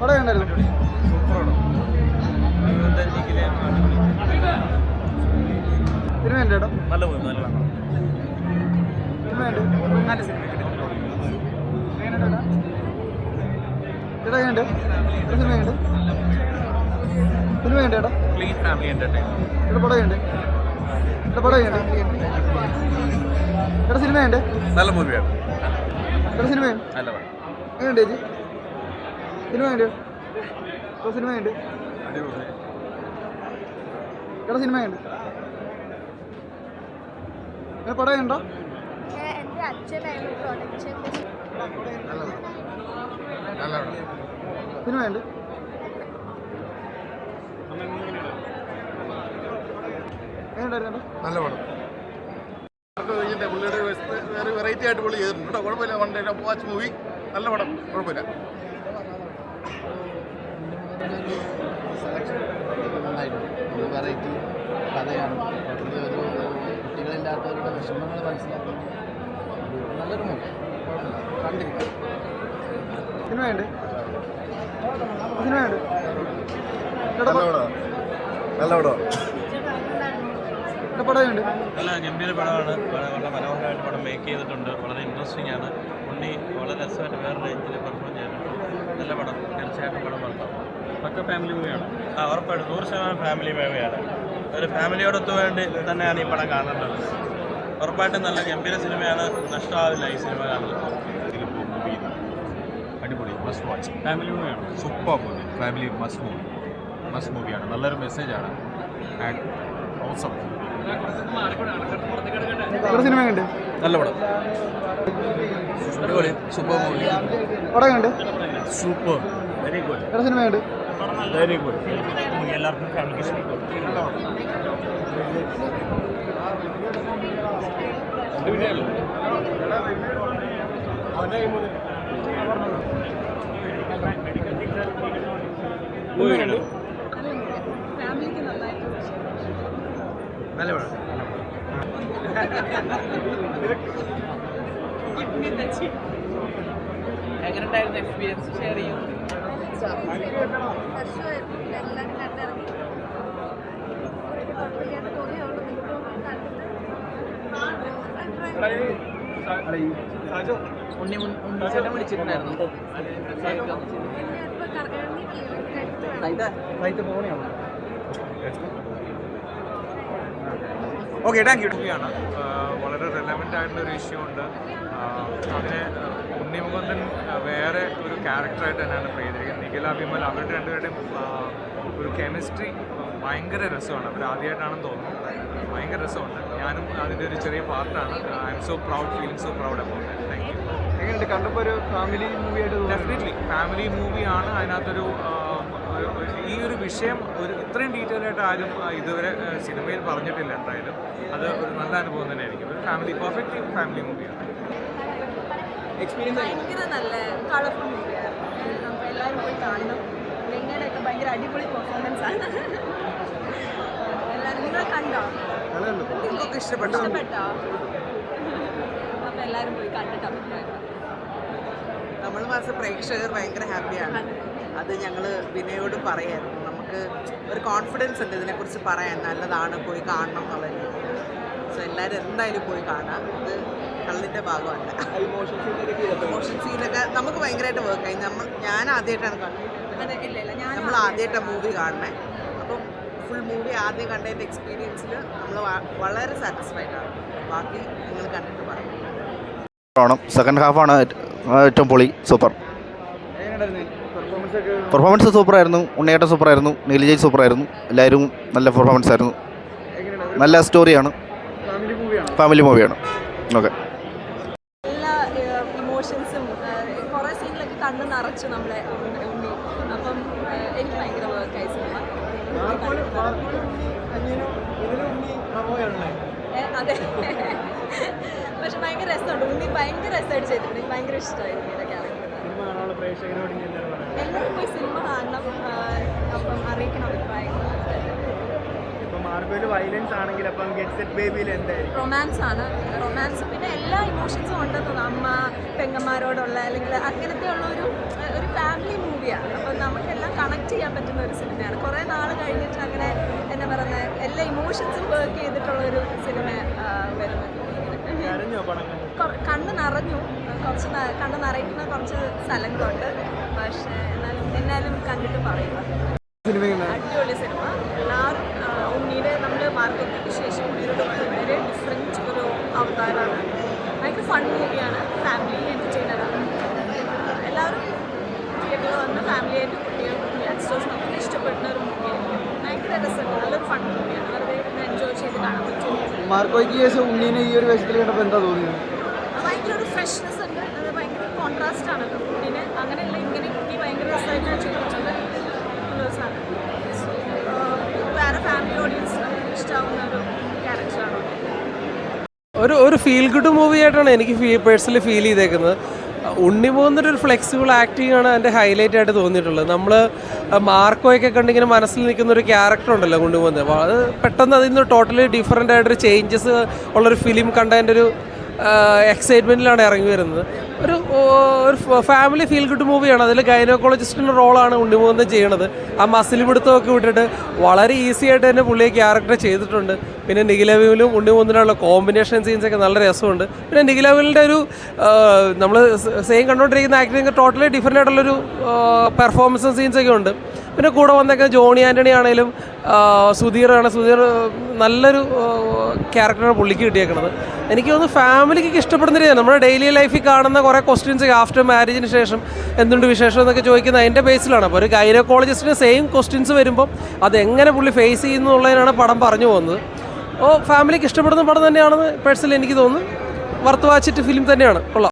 പടം ഉണ്ടായിരുന്നു നല്ല നല്ല സിനിമ ഉണ്ട്. നല്ല സിനിമ ചേട്ടാ എങ്ങനെയുണ്ട് ഒരു സിനിമയുണ്ട് സിനിമയുണ്ട് ചേട്ടാ ക്ലീൻ ഫാമിലി ചേട്ടാ ചേട്ടാ ചേട്ടാ സിനിമയുണ്ട് നല്ല മൂവിയാണ് ചേട്ടാ സിനിമയുണ്ട് നല്ല പടം കണ്ടു. ചേട്ടാ സിനിമയുണ്ട് ചേട്ടാ സിനിമയുണ്ട് ഏ, പടം കണ്ടോ? എന്റെ അച്ഛനായിരുന്നു എങ്ങനെയുണ്ടായിരുന്നു ചേട്ടാ നല്ല പടം. പുള്ളിയുടെ വേറെ- വേറെ വെറൈറ്റി ആയിട്ട് പുള്ളി ചെയ്തിട്ടുണ്ട്. കേട്ടോ കുഴപ്പമില്ല വൺ ഡേ വാച്ച് മൂവി നല്ല പടം. കുഴപ്പമില്ല. ഒരു വെറൈറ്റി കഥയാണ്. ടോട്ടലി ഒരു കുട്ടികളില്ലാത്തവരുടെ വിഷമങ്ങൾ മനസ്സിലാക്കുന്ന നല്ലൊരു മൂവി. കുഴപ്പമില്ല കണ്ടിരിക്കാം സിനിമയുണ്ട് സിനിമയുണ്ട് നല്ല പടം നല്ല പടമുണ്ട് നല്ല ഗംഭീര പടമാണ്. വളരെ വളരെ മനോഹരമായിട്ട് പടം മേക്ക് ചെയ്തിട്ടുണ്ട്. വളരെ ഇൻട്രസ്റ്റിംഗ് ആണ്. ഉണ്ണി വളരെ രസമായിട്ട് വേറെ രീതിയിൽ പെർഫോം ചെയ്തിട്ടുണ്ട് നല്ല പടം. തീർച്ചയായിട്ടും പടം പക്ക ഫാമിലി മൂവിയാണ് ആ ഉറപ്പായിട്ടും. നൂറ് ശതമാനം ഫാമിലി മൂവിയാണ് ഒരു ഫാമിലിയോടൊത്ത് വേണ്ടി തന്നെയാണ് ഈ പടം കാണേണ്ടത്. ഉറപ്പായിട്ടും നല്ല ഗംഭീര സിനിമയാണ്. നഷ്ടമാവില്ല ഈ സിനിമ കാണുന്നത്. അടിപൊളി. മസ്റ്റ് വാച്ച് ഫാമിലി മൂവിയാണ് super movie family must movie must മൂവിയാണ് നല്ലൊരു മെസ്സേജാണ് ആൻഡ് ഓസം സിനിമ സിനിമയുണ്ട് നല്ല പടം. അടിപൊളി. Super movie super very good cinema സിനിമയുണ്ട് വെരി ഗുഡ് എല്ലാവർക്കും ഫാമിലിക്ക് നല്ല പടം. എങ്ങനെയുണ്ടായിരുന്നു എക്സ്പീരിയൻസ് ഷെയർ ചെയ്യും ഉണ്ണി ഉണ്ണിച്ചേട്ടൻ വിളിച്ചിട്ടുണ്ടായിരുന്നു. ഞാനിപ്പോൾ ഇറങ്ങിയിട്ടില്ല ഓക്കെ താങ്ക് യു വളരെ റെലവെന്റ് ആയിട്ടുള്ള ഒരു ഇഷ്യൂ ഉണ്ട്. അതിനെ ഉണ്ണിമുകുന്ദൻ വേറെ ഒരു ക്യാരക്ടറായിട്ട് തന്നെയാണ് പ്ലേ ചെയ്തിരിക്കുന്നത്. നിഖില വിമൽ അവരുടെ രണ്ടുപേരുടെയും ഒരു കെമിസ്ട്രി ഭയങ്കര രസമാണ്. അവർ ആദ്യമായിട്ടാണെന്ന് തോന്നുന്നു. ഭയങ്കര രസമുണ്ട്. ഞാനും അതിന്റെ ഒരു ചെറിയ പാർട്ടാണ് I'm so proud feeling so proud about thank you എങ്ങനെയുണ്ട്? കണ്ടപ്പോൾ ഒരു ഫാമിലി മൂവിയായിട്ട് ഡെഫിനറ്റ്ലി ഫാമിലി മൂവിയാണ് അതിനകത്തൊരു ഈ ഒരു വിഷയം ഒരു ഇത്രയും ഡീറ്റെയിൽ ആയിട്ട് ആരും ഇതുവരെ സിനിമയിൽ പറഞ്ഞിട്ടില്ല എന്തായാലും. അത് ഒരു നല്ല അനുഭവം തന്നെയായിരിക്കും. ഒരു ഫാമിലി പെർഫെക്റ്റ് ഫാമിലി മൂവിയാണ് ഭയങ്കര നല്ല കളർഫുൾ മൂവിയായിരുന്നു നമുക്ക് എല്ലാവരും പോയി കാണണം. ഒക്കെ ഭയങ്കര അടിപൊളി പെർഫോമൻസ് ആണ്. എല്ലാവരും നിങ്ങൾ കണ്ടോ? നിങ്ങൾക്ക് ഇഷ്ടപ്പെട്ടോ? ഇഷ്ടപ്പെട്ടോ? അപ്പോൾ എല്ലാവരും പോയി കണ്ടിട്ട്. അഭിപ്രായം. നമ്മൾ മാസം പ്രേക്ഷകർ ഭയങ്കര ഹാപ്പിയാണ് അത്. ഞങ്ങൾ വിനയോട് പറയായിരുന്നു. നമുക്ക് ഒരു കോൺഫിഡൻസ് ഉണ്ട് ഇതിനെക്കുറിച്ച് പറയാൻ. നല്ലതാണ് പോയി കാണണം എന്നുള്ള രീതിയിൽ സോ എല്ലാവരും എന്തായാലും പോയി കാണാം. ഇത് കള്ളിന്റെ ഭാഗമല്ല. ഇമോഷൻ സീനൊക്കെ നമുക്ക് ഭയങ്കരമായിട്ട് വർക്ക് ആയി. നമ്മൾ ഞാൻ ആദ്യമായിട്ടാണ് കാണുന്നത് നമ്മൾ ആദ്യമായിട്ടാണ് മൂവി കാണണേ. അപ്പം ഫുൾ മൂവി ആദ്യം കണ്ടതിന്റെ എക്സ്പീരിയൻസിൽ നമ്മൾ വളരെ സാറ്റിസ്ഫൈഡ് ആണ്. ബാക്കി നിങ്ങൾ കണ്ടിട്ട് പറയും സെക്കൻഡ് ഹാഫാണ് ഏറ്റവും പൊളി. സൂപ്പർ. പെർഫോമൻസ് ഒക്കെ? പെർഫോമൻസ് സൂപ്പറായിരുന്നു. ഉണ്ണിയേട്ടൻ സൂപ്പറായിരുന്നു. നീലജയ് സൂപ്പറായിരുന്നു. എല്ലാവരും നല്ല പെർഫോമൻസ് ആയിരുന്നു. നല്ല സ്റ്റോറിയാണ് ഫാമിലി മൂവിയാണ് ഓക്കെ എല്ലാ ഇമോഷൻസും കുറേ സീനിലൊക്കെ കണ്ണ് നിറച്ചു നമ്മളെ ഉണ്ണി ഉണ്ണി. അപ്പം ഏഹ്, എനിക്ക് ഭയങ്കര വർക്കായി സിനിമ ഏ, അതെ. പക്ഷെ ഭയങ്കര രസമുണ്ട്. ഉണ്ണി ഭയങ്കര രസമായിട്ട് ചെയ്തിട്ടുണ്ട്. എനിക്ക് ഭയങ്കര ഇഷ്ടമായി ഉണ്ണിയുടെ ക്യാരക്ടർ എല്ലാവരും പോയി സിനിമ കാണണം. അപ്പം അറിയിക്കണം അഭിപ്രായങ്ങൾ. വയലൻസ് ആണെങ്കിൽ അപ്പം ഗെറ്റ് സെറ്റ് ബേബിയിൽ റൊമാൻസ് ആണ്. റൊമാൻസ് പിന്നെ എല്ലാ ഇമോഷൻസും ഉണ്ടെന്ന് അമ്മ പെങ്ങന്മാരോടുള്ള അല്ലെങ്കിൽ അങ്ങനത്തെ ഉള്ള ഒരു ഒരു കണക്ട് ചെയ്യാൻ പറ്റുന്ന ഒരു സിനിമയാണ്. കുറേ നാൾ കഴിഞ്ഞിട്ട് അങ്ങനെ എന്നെ പറയുന്നത് എല്ലാ ഇമോഷൻസും വർക്ക് ചെയ്തിട്ടുള്ള ഒരു സിനിമ വരുന്നത്. കണ്ണ് നിറഞ്ഞു. കുറച്ച് കണ്ണ് നിറയ്ക്കുന്ന കുറച്ച് സ്ഥലങ്ങളുണ്ട്. പക്ഷേ എന്നാലും എന്നാലും കണ്ടിട്ട് പറയുക സിനിമ എങ്ങനെയാണ് അടിപൊളി സിനിമ എല്ലാവരും ആ, ഉണ്ണിയുടെ നമ്മൾ മാർക്കറ്റിന് ശേഷം ഉണ്ണിയുടെ വളരെ ഡിഫറെന്റ് ഒരു അവതാരമാണ് ഭയങ്കര ഫൺ മൂവിയാണ് ഫാമിലി എന്റർടൈനറാണ് എല്ലാവരും തിയേറ്ററിൽ വന്ന് ഫാമിലിയായിട്ട് കുട്ടികൾക്കും യങ്സ്റ്റേഴ്സിനും ഒക്കെ ഇഷ്ടപ്പെടുന്ന ഒരു മൂവിയായിരിക്കും ഭയങ്കര രസമാണ് നല്ലൊരു ഫൺ മൂവിയാണ് വെറുതെ എൻജോയ് ചെയ്ത് കാണാൻ പറ്റും മാർക്കോയ്ക്ക് ശേഷം ഉണ്ണീനെ ഈ ഒരു വേഷത്തിൽ കണ്ടപ്പോൾ എന്താ തോന്നിയത്? ഭയങ്കര ഒരു ഫ്രഷ്നെസ് ഉണ്ട്. അത് ഭയങ്കര കോൺട്രാസ്റ്റ് ആണല്ലോ. അങ്ങനെയല്ല ഇങ്ങനെ കുട്ടി ഭയങ്കര രസമായിട്ട് ചെയ്തിട്ടുണ്ട് ഒരു സാധനം. So, ആഹ്, വേറെ ഫാമിലി ഓഡിയൻസിന് ഇഷ്ടമാവുന്ന ഒരു ക്യാരക്ടറാണ് ഒരു ഒരു ഫീൽ ഗുഡ് മൂവി ആയിട്ടാണ് എനിക്ക് പേഴ്സണലി ഫീൽ ചെയ്തേക്കുന്നത്. ഉണ്ണിമോഹന്റെ ഒരു ഫ്ലെക്സിബിൾ ആക്ടിങ് ആണ് എന്റെ ഹൈലൈറ്റ് ആയിട്ട് തോന്നിയിട്ടുള്ളത്. നമ്മൾ മാർക്കോയൊക്കെ കണ്ടിങ്ങനെ മനസ്സിൽ നിൽക്കുന്ന ഒരു ക്യാരക്ടർ ഉണ്ടല്ലോ കൊണ്ടുപോകുന്നത്. അത് പെട്ടെന്ന് അതിൽ നിന്ന് ടോട്ടലി ഡിഫറെന്റ് ആയിട്ടൊരു ചേഞ്ചസ് ഉള്ളൊരു ഫിലിം കണ്ടതിന്റെ ഒരു എക്സൈറ്റ്മെന്റിലാണ് ഇറങ്ങി വരുന്നത്. ഒരു ഒരു ഫാമിലി ഫീൽ ഗുഡ് മൂവിയാണ് അതിൽ ഗൈനോക്കോളജിസ്റ്റിന്റെ റോളാണ് ഉണ്ണിമോഹൻ ചെയ്യണത്. ആ മസിൽ പിടുത്തമൊക്കെ വിട്ടിട്ട് വളരെ ഈസി ആയിട്ട് തന്നെ പുള്ളിയെ ക്യാരക്ടർ ചെയ്തിട്ടുണ്ട്. പിന്നെ നിഖിലവിലും ഉണ്ണിമോഹനുള്ള കോമ്പിനേഷൻ സീൻസൊക്കെ നല്ല രസമുണ്ട്. പിന്നെ നിഖിലവിലിന്റെ ഒരു നമ്മൾ സെയിം കണ്ടുകൊണ്ടിരിക്കുന്ന ആക്ടിങ് ടോട്ടലി ഡിഫറെന്റ് ആയിട്ടുള്ളൊരു പെർഫോമൻസും സീൻസൊക്കെ ഉണ്ട്. പിന്നെ കൂടെ വന്നേക്കുന്ന ജോണി ആന്റണി ആണെങ്കിലും സുധീറാണ് സുധീർ നല്ലൊരു ക്യാരക്ടറാണ് പുള്ളിക്ക് കിട്ടിയേക്കുന്നത് എനിക്ക് തോന്നുന്നു ഫാമിലിക്ക് ഇഷ്ടപ്പെടുന്ന രീതിയാണ്. നമ്മുടെ ഡെയിലി ലൈഫിൽ കാണുന്ന കുറേ ക്വസ്റ്റ്യൻസ് ആഫ്റ്റർ മാരേജിന് ശേഷം എന്തുണ്ട് വിശേഷം എന്നൊക്കെ ചോദിക്കുന്നത് അതിന്റെ ബേസിലാണ്. അപ്പോൾ ഒരു ഗൈനക്കോളജിസ്റ്റിന് സെയിം ക്വസ്റ്റ്യൻസ് വരുമ്പോൾ അതെങ്ങനെ പുള്ളി ഫേസ് ചെയ്യുന്നു എന്നുള്ളതിനാണ് പടം പറഞ്ഞു പോകുന്നത്. ഓ ഫാമിലിക്ക് ഇഷ്ടപ്പെടുന്ന പടം തന്നെയാണെന്ന് പേഴ്സണലി എനിക്ക് തോന്നുന്നു. വർത്ത് വാച്ചിട്ട് ഫിലിം തന്നെയാണ്. കൊള്ളാം.